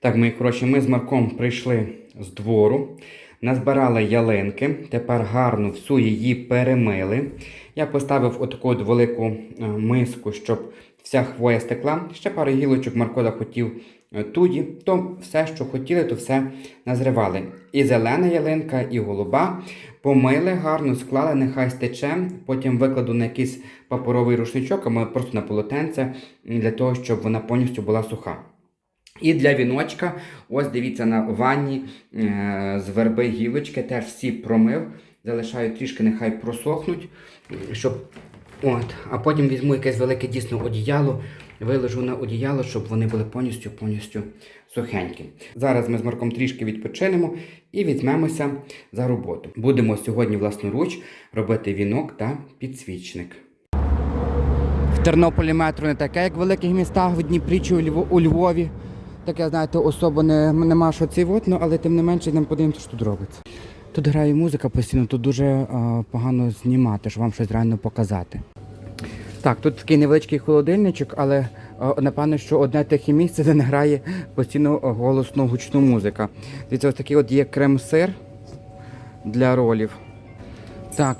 Так, мої хороші, ми з Марком прийшли з двору, назбирали ялинки, тепер гарно всю її перемили. Я поставив отаку от велику е, миску, щоб вся хвоя стекла. Ще пару гілочок Марко захотів е, туді, то все, що хотіли, то все назривали. І зелена ялинка, і голуба. Помили гарно, склали, нехай стече. Потім викладу на якийсь паперовий рушничок, або просто на полотенце, для того, щоб вона повністю була суха. І для віночка, ось дивіться на ванні е, з верби гілочки, теж всі промив. Залишаю трішки, нехай просохнуть, щоб. От, а потім візьму якесь велике дійсно одіяло, виложу на одіяло, щоб вони були повністю повністю сухенькі. Зараз ми з Марком трішки відпочинемо і візьмемося за роботу. Будемо сьогодні власноруч робити вінок та підсвічник. В Тернополі метро не таке, як в великих містах, в Дніпрі чи у Льво- Львові. Таке, знаєте, особо не, нема що вот, ну, але тим не менше йдемо подивимося, що тут робиться. Тут грає музика постійно, тут дуже е, погано знімати, щоб вам щось реально показати. Так, тут такий невеличкий холодильничок, але е, напевно, що одне тихе місце, де не грає постійно голосно гучну музика. Дивіться, ось такий от є крем-сир для ролів. Так.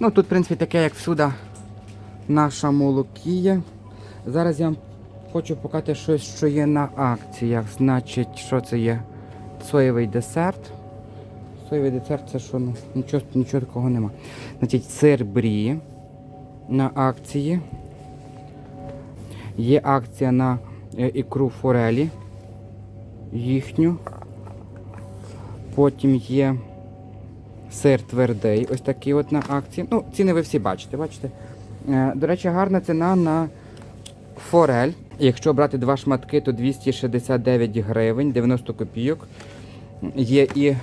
Ну тут, в принципі, таке, як всюди, наша молокія. Зараз я вам хочу показати щось, що є на акціях. Значить, що це є? Соєвий десерт. Соєвий десерт це що? Ну, нічого, нічого такого нема. Значить, сир брі на акції. Є акція на е, ікру форелі. Їхню. Потім є сир твердий, ось такий от на акції. Ну, ціни ви всі бачите, бачите. Е, До речі, гарна ціна на форель. Якщо брати два шматки, то 269 гривень, 90 копійок. Є і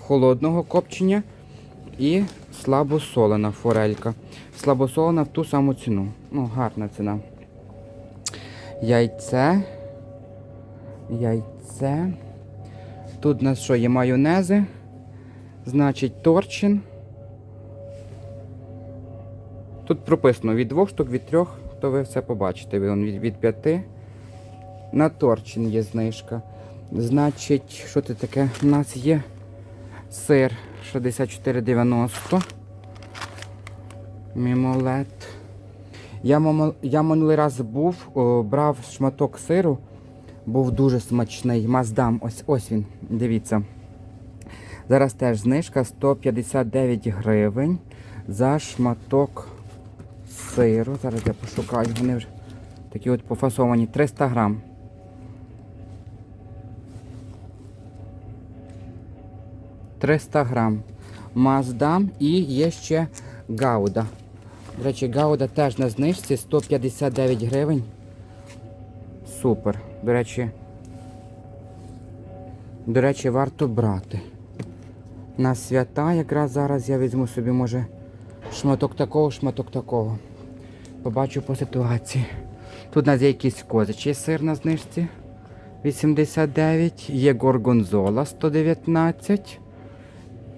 холодного копчення, і слабосолена форелька. Слабосолена в ту саму ціну. Ну, гарна ціна. Яйце. Яйце. Тут у нас що є майонези. Значить, торчин. Тут прописано від двох штук, від трьох, то ви все побачите. Вон Від, від п'яти. На торчин є знижка. Значить, що це таке? У нас є сир 64,90. Мімолет. Я, я минулий раз був, о, брав шматок сиру, був дуже смачний. Маздам, ось ось він, дивіться. Зараз теж знижка 159 гривень за шматок сиру. Зараз я пошукаю, вони вже такі от пофасовані 300 грам. Триста грам. Маздам і є ще гауда. До речі, гауда теж на знижці 159 гривень. Супер. До речі, до речі, варто брати. На свята якраз зараз я візьму собі, може, шматок такого, шматок такого. Побачу по ситуації. Тут у нас є якийсь козичий сир на знижці. 89. Є горгонзола 119.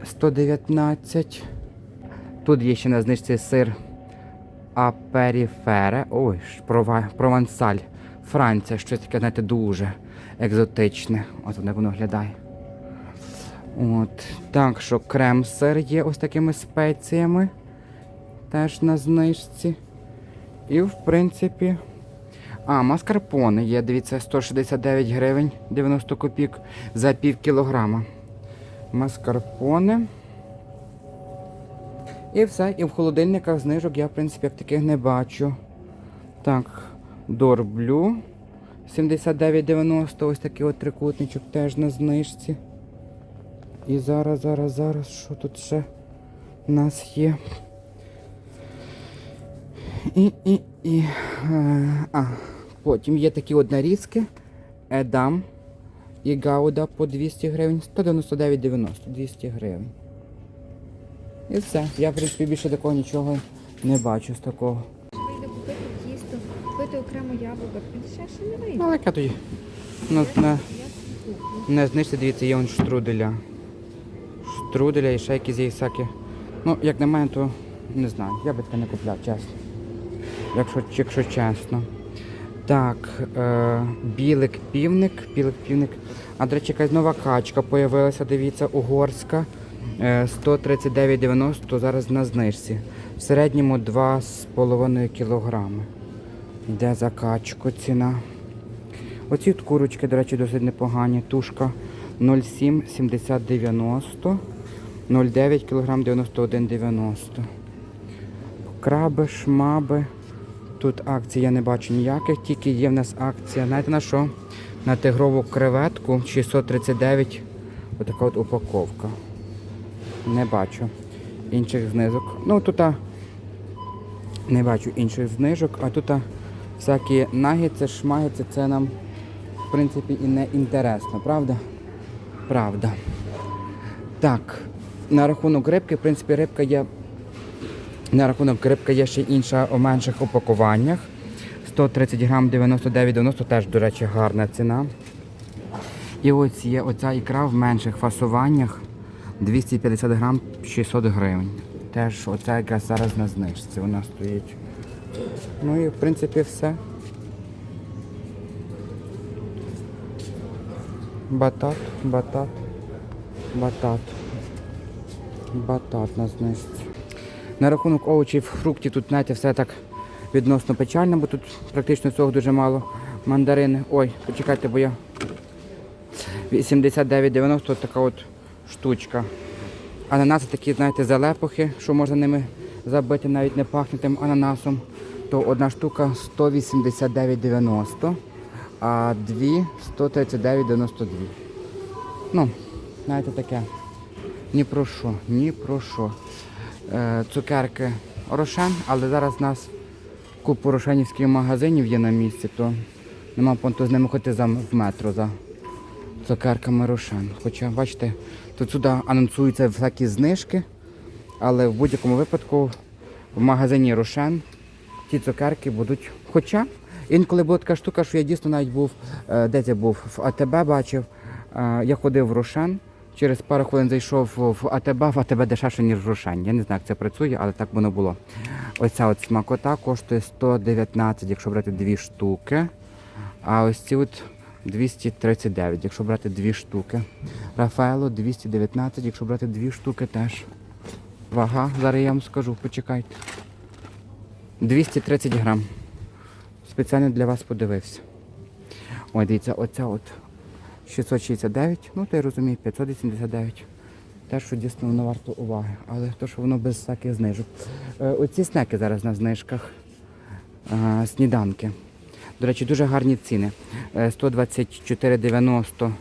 119. Тут є ще на знижці сир Аперіфере. Ой, прова, провансаль. Франція, щось таке, знаєте, дуже екзотичне. От воно воно виглядає. От. Так що крем-сир є ось такими спеціями. Теж на знижці. І в принципі. А, маскарпоне є, дивіться, 169 гривень 90 копійок за пів кілограма. Маскарпоне. І все. І в холодильниках знижок я, в принципі, як таких не бачу. Так, дорблю. 79,90. Ось такий от трикутничок теж на знижці. І зараз, зараз, зараз, що тут ще у нас є? І, і, і. А, потім є такі от нарізки. Едам і Гауда по 200 гривень. 199,90, 200 гривень. І все. Я, в принципі, більше такого нічого не бачу з такого. Вийде купити тісто, купити окремо яблука. Ще ще не вийде. Ну, але яка тоді? Ну, на, на знижці, дивіться, є он штруделя. Штруделя і ще якісь є всякі. Ну, як на мене, то не знаю. Я би таке не купляв, чесно. Якщо, якщо чесно. Так, е, білик півник, білик півник. А до речі, якась нова качка появилася, дивіться, угорська. Е, 139,90 зараз на знижці. В середньому 2,5 кілограми. Йде за качку ціна. Оці курочки, до речі, досить непогані. Тушка 0,7, 70, 90, 0,9 кг 91,90. Краби, шмаби. Тут акцій я не бачу ніяких, тільки є в нас акція. Знаєте на що? На тигрову креветку 639. Отака от упаковка. Не бачу інших знижок. Ну тут не бачу інших знижок, а тут всякі нагіці, шмагіці, це нам в принципі і не інтересно, правда? Правда. Так, на рахунок рибки, в принципі, рибка є на рахунок рибка є ще інша у менших упакуваннях. 130 грам 99,90 теж, до речі, гарна ціна. І ось є оця ікра в менших фасуваннях 250 грам 600 гривень. Теж оця якраз зараз на знижці вона стоїть. Ну і в принципі все. Батат, батат, батат. Батат на знижці. На рахунок овочів, фруктів тут, знаєте, все так відносно печально, бо тут практично цього дуже мало. Мандарини. Ой, почекайте, бо я 89,90 така от штучка. Ананаси такі, знаєте, залепухи, що можна ними забити, навіть не пахне тим ананасом. То одна штука 189,90, а дві 139,92. Ну, знаєте, таке. Ні про що, ні про що. Е, цукерки Рошен, але зараз у нас купу рошенівських магазинів є на місці, то нема понту з ними ходити за, в метро за цукерками Рошен. Хоча, бачите, тут сюди анонсуються всякі знижки, але в будь-якому випадку в магазині Рошен ті цукерки будуть. Хоча інколи була така штука, що я дійсно навіть був, е, де це був, в АТБ бачив, е, я ходив в Рошен. Через пару хвилин зайшов в АТБ, в АТБ дешевше, ніж в Рошен. Я не знаю, як це працює, але так воно було. Оця от смакота коштує 119, якщо брати дві штуки. А ось ці от 239, якщо брати дві штуки. Рафаело 219, якщо брати дві штуки теж. Вага, зараз я вам скажу, почекайте. 230 грам. Спеціально для вас подивився. Ой, дивіться, оця от 669, ну ти розумієш, 589. Те, що дійсно воно варто уваги, але то, що воно без всяких знижок. Е, оці снеки зараз на знижках. Е, сніданки. До речі, дуже гарні ціни. Е, 124,90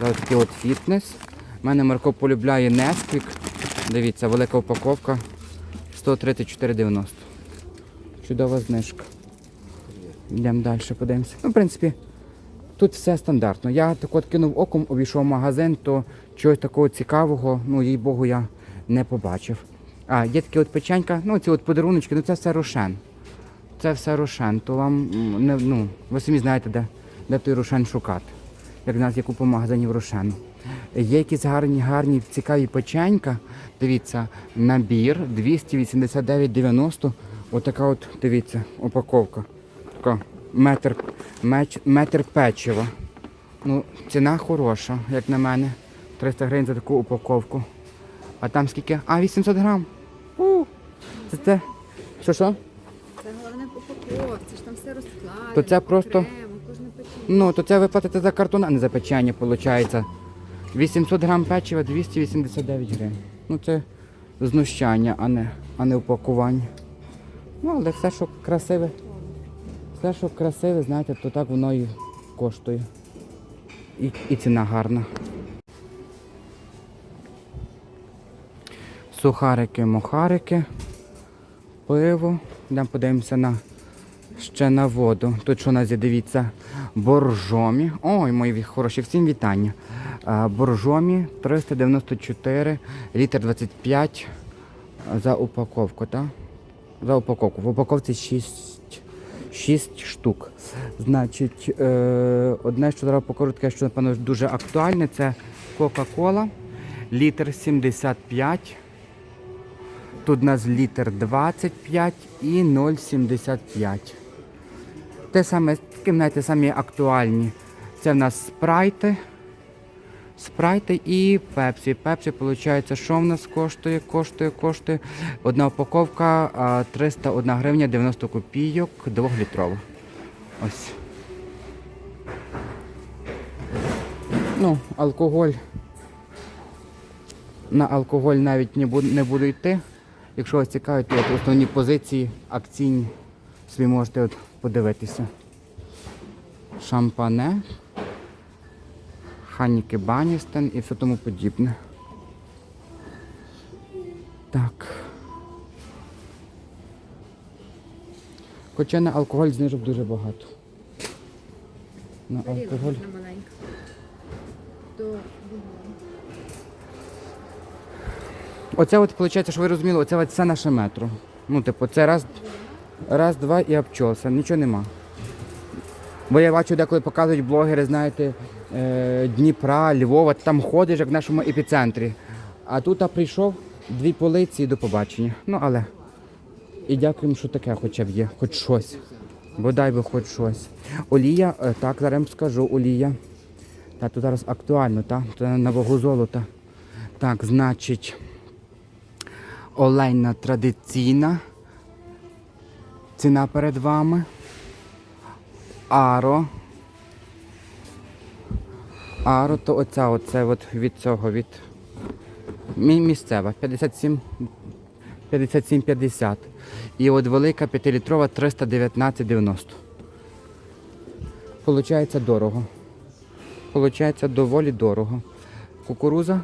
за такий от фітнес. У мене Марко полюбляє Несквік. Дивіться, велика упаковка. 134,90. Чудова знижка. Йдемо далі, подивимося. Ну, в принципі, Тут все стандартно. Я так от кинув оком, обійшов магазин, то чогось такого цікавого, ну їй Богу, я не побачив. А, є такі от печенька, ну ці от подаруночки, ну це все рошен. Це все рошен, то вам не, ну, ви самі знаєте, де, де той рошен шукати. Як в нас є купа магазинів рошену. Є якісь гарні, гарні, цікаві печенька. Дивіться, набір 289,90. Отака от, дивіться, упаковка. Така метр, меч, метр печива. Ну, ціна хороша, як на мене. 300 гривень за таку упаковку. А там скільки? А, 800 грам. У, це це. Що що? Це головне по упаковці, ж там все розкладено. То це просто- окремо. Ну, то це ви платите за картон, а не за печення, виходить. 800 грам печива 289 гривень. Ну це знущання, а не, а не упакування. Ну, але все, що красиве, все, що красиве, знаєте, то так воно і коштує. І, і ціна гарна. Сухарики, мохарики, пиво. Йдемо подивимося на ще на воду. Тут що у нас є, дивіться, боржомі. Ой, мої хороші, всім вітання. Боржомі 394, літр 25 за упаковку, так? За упаковку. В упаковці 6, 6 штук. Значить, е, одне, що покажу, таке, що напевно дуже актуальне, це Кока-Кола. Літр 75. Тут у нас літр 25 і 0,75. Те саме, знаєте, самі актуальні. Це в нас спрайти. Спрайти і пепсі. Пепсі, виходить, що в нас коштує? Коштує, коштує. Одна упаковка 301 гривня 90 копійок, 2-літрова. Ось. Ну, алкоголь. На алкоголь навіть не буду, не буду йти. Якщо вас цікавить, то основні позиції акційні собі можете от подивитися. Шампане, Ханіки Баністен і все тому подібне. Так. Хоча на алкоголь знижок дуже багато. На алкоголь. Оце от виходить, що ви розуміли, оце от все наше метро. Ну, типу, це раз, раз, два і обчелся, нічого нема. Бо я бачу, деколи показують блогери, знаєте, Дніпра, Львова, ти там ходиш, як в нашому епіцентрі. А тут я прийшов, дві полиці і до побачення. Ну, але. І дякуємо, що таке хоча б є, хоч щось. Бодай би хоч щось. Олія, е, так, зараз скажу, олія. Та тут зараз актуально, так? Це на вагу золота. Так, значить. Олейна традиційна. Ціна перед вами. Аро. Аро, то оця, оце от від цього, від місцева. 57 57,50. І от велика 5-літрова 319,90. Получається дорого. Получається доволі дорого. Кукуруза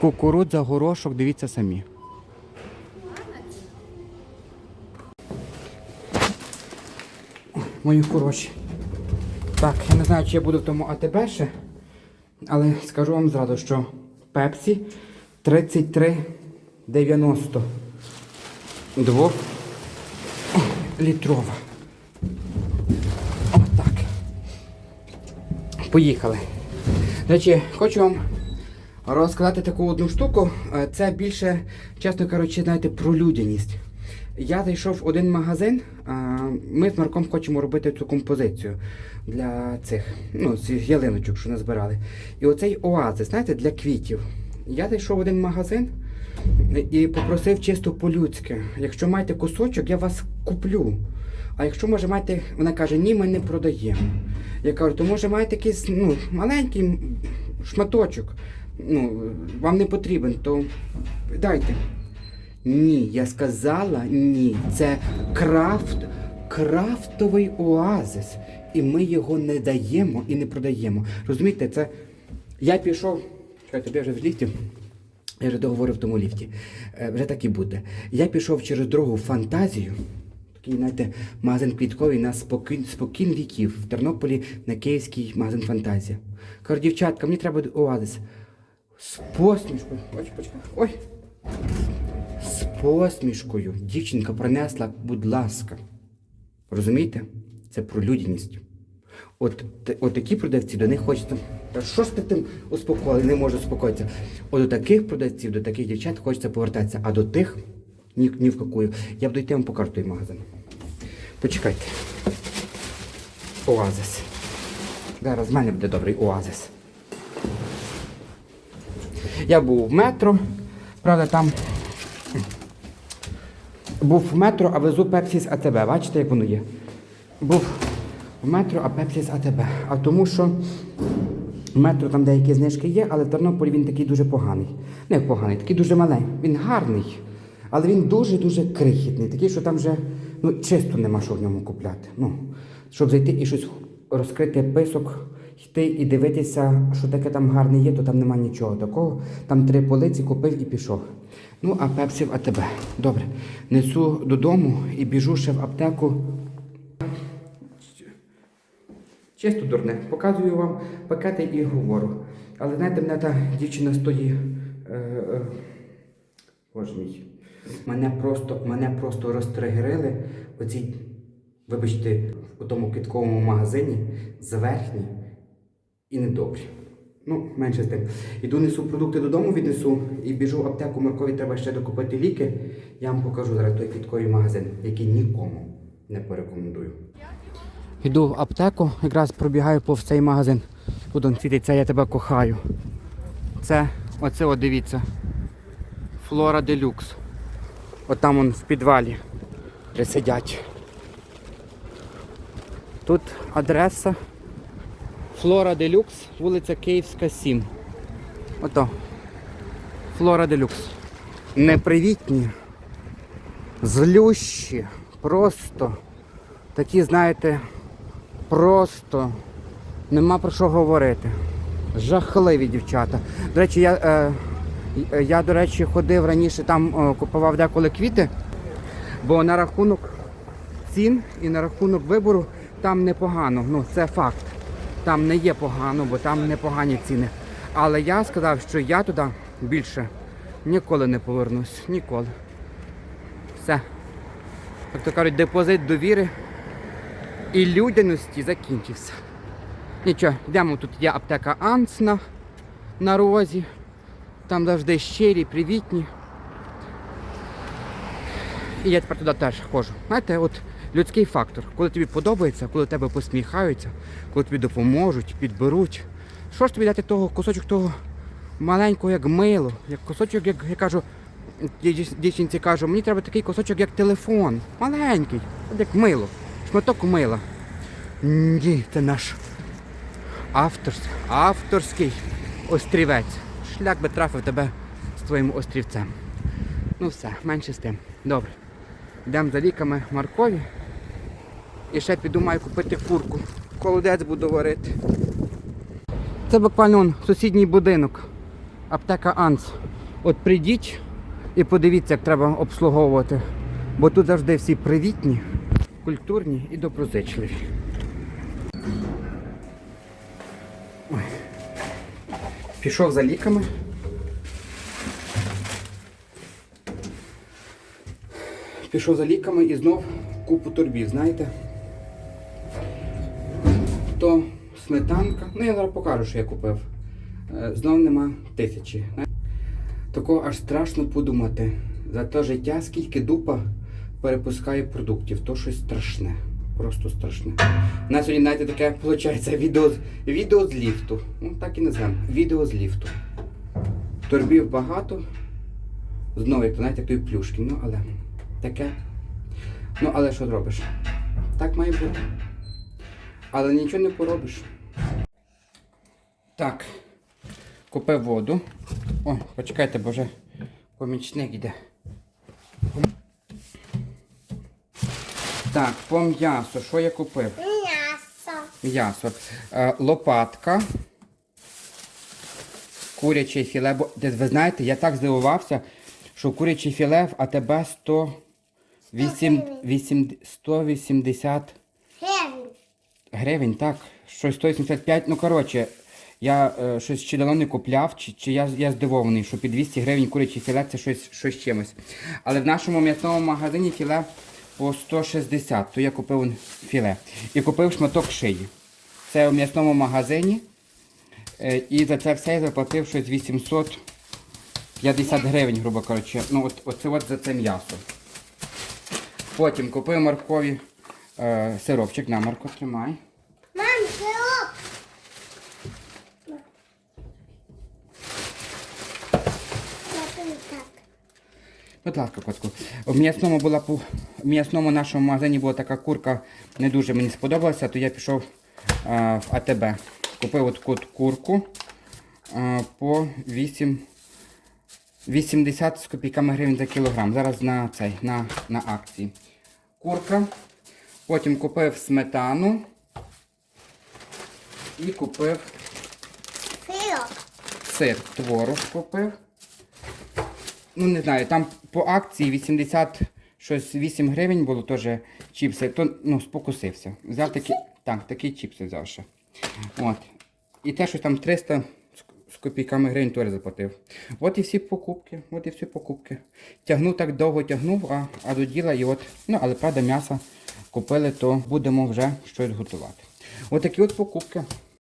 Кукурудза, горошок, дивіться самі. Мої хороші. Так, я не знаю, чи я буду в тому АТБ ще, але скажу вам зразу, що Пепсі 33,90. Двох літрова. Отак. Поїхали. До хочу вам розказати таку одну штуку. Е, Це більше, чесно кажучи, знаєте, про людяність. Я зайшов в один магазин. Ми з Марком хочемо робити цю композицію для цих, ну, цих ялиночок, що назбирали. І оцей оазис, знаєте, для квітів. Я зайшов в один магазин і попросив чисто по-людськи. Якщо маєте кусочок, я вас куплю. А якщо може маєте, вона каже, ні, ми не продаємо. Я кажу, то може маєте якийсь ну, маленький шматочок. Ну, вам не потрібен, то дайте. Ні, я сказала ні. Це крафт, крафтовий оазис. І ми його не даємо і не продаємо. Розумієте, це я пішов. Чекайте, я вже в ліфті. Я вже договорив в тому ліфті. Е, Вже так і буде. Я пішов через дорогу фантазію. Такий, знаєте, магазин квітковий на спокій, спокін віків в Тернополі на київський магазин Фантазія. Кажу, дівчатка, мені треба оазис. З посмішкою. Ой, почекай. Ой. Посмішкою дівчинка принесла, будь ласка. Розумієте? Це про людяність. От, от такі продавці до них хочеться. Та що ж ти тим успокоїли, не можу успокоїтися. От до таких продавців, до таких дівчат хочеться повертатися, а до тих ні, ні в какую. Я буду йти вам покажу той магазин. Почекайте. Оазис. Зараз в мене буде добрий оазис. Я був в метро, правда, там був в метро, а везу Пепсі з АТБ. Бачите, як воно є? Був в метро, а Пепсі з АТБ. А тому що в метро там деякі знижки є, але в Тернополі він такий дуже поганий. Не поганий, такий дуже маленький. Він гарний, але він дуже-дуже крихітний. Такий, що там вже ну, чисто нема що в ньому купляти. Ну, щоб зайти і щось розкрити писок, йти і дивитися, що таке там гарне є, то там нема нічого такого. Там три полиці купив і пішов. Ну, а пепсі в АТБ. Добре. Несу додому і біжу ще в аптеку. Чисто дурне. Показую вам пакети і говорю. Але знаєте, мене та дівчина стоїть. Е, е, Боже мій. Мене просто, мене просто розтригерили оці, вибачте, у тому квітковому магазині зверхні і недобрі. Ну, менше з тим. Іду несу продукти додому, віднесу і біжу в аптеку Маркові треба ще докупити ліки. Я вам покажу зараз той квітковий магазин, який нікому не порекомендую. Йду в аптеку, якраз пробігаю повз цей магазин. Тут он світиться, я тебе кохаю. Це, оце от дивіться. Флора Делюкс. От там он в підвалі де сидять. Тут адреса Флора Делюкс, вулиця Київська, 7. Ото. Флора Делюкс. Непривітні, злющі, просто такі, знаєте, просто нема про що говорити. Жахливі дівчата. До речі, я, е, я до речі, ходив раніше там, е, купував деколи квіти, бо на рахунок цін і на рахунок вибору там непогано. Ну, це факт. Там не є погано, бо там непогані ціни. Але я сказав, що я туди більше ніколи не повернусь. Ніколи. Все. Як то кажуть, депозит довіри і людяності закінчився. Нічого, йдемо, тут є аптека Ансна на розі. Там завжди щирі, привітні. І я тепер туди теж ходжу. Знаєте, от людський фактор. Коли тобі подобається, коли тебе посміхаються, коли тобі допоможуть, підберуть. Що ж тобі дати того кусочок того маленького, як мило, як кусочок, як я кажу, дівчинці кажу, мені треба такий кусочок, як телефон. Маленький, як мило. Шматок мила. Ні, це наш авторс, авторський острівець. Шлях би трафив тебе з твоїм острівцем. Ну все, менше з тим. Добре. Йдемо за ліками Маркові. І ще піду маю купити курку. Холодець буду варити. Це буквально он, сусідній будинок. Аптека Анс. От прийдіть і подивіться, як треба обслуговувати. Бо тут завжди всі привітні, культурні і доброзичливі. Пішов за ліками. Пішов за ліками і знов купу торбів, знаєте? Сметанка. Ну я зараз покажу, що я купив. Е, Знов нема тисячі. Такого аж страшно подумати. За те життя, скільки дупа перепускає продуктів, то щось страшне. Просто страшне. У нас сьогодні, знаєте, таке виходить відео, відео з ліфту. Ну так і назвемо. Відео з ліфту. Торбів багато. Знову, як знаєте, той плюшки. Ну, але таке. Ну, але що зробиш? Так має бути. Але нічого не поробиш. Так. Купив воду. О, почекайте, бо вже помічник йде. Так, по м'ясу. Що я купив? М'ясо. М'ясо. Е, лопатка. Куряче філе. Бо, ви знаєте, я так здивувався, що куряче філе в АТБ 108, 8, 180 Гривень. гривень, так. Щось 185. Ну, коротше, я е, щось чи давно не купляв, чи, чи я, я здивований, що під 200 гривень куряче філе це щось, щось чимось. Але в нашому м'ясному магазині філе по 160, то я купив філе. І купив шматок шиї. Це в м'ясному магазині. Е, І за це все я заплатив щось 850 гривень, грубо кажучи. Ну, от, оце от за це м'ясо. Потім купив моркові е, сиропчик. На, Марко, тримай. Мам, сироп. Я тобі так. Будь ласка, котку. В м'ясному була в м'ясному нашому магазині була така курка, не дуже мені сподобалася, то я пішов е, в АТБ. Купив от таку курку е, по 8, 80 з копійками гривень за кілограм. Зараз на цей, на, на акції. Курка. Потім купив сметану і купив Сироп. сир, творог купив. Ну, не знаю, там по акції 80 щось 8 гривень було теж чіпси, то ну, спокусився. Взяв такі, так, такі чіпси взяв ще. От. І те, що там 300 з- копійками гривень теж заплатив. От і всі покупки, от і всі покупки. Тягнув так довго тягнув, а, а до діла і от, ну, але правда, м'ясо купили, то будемо вже щось готувати. От такі от покупки.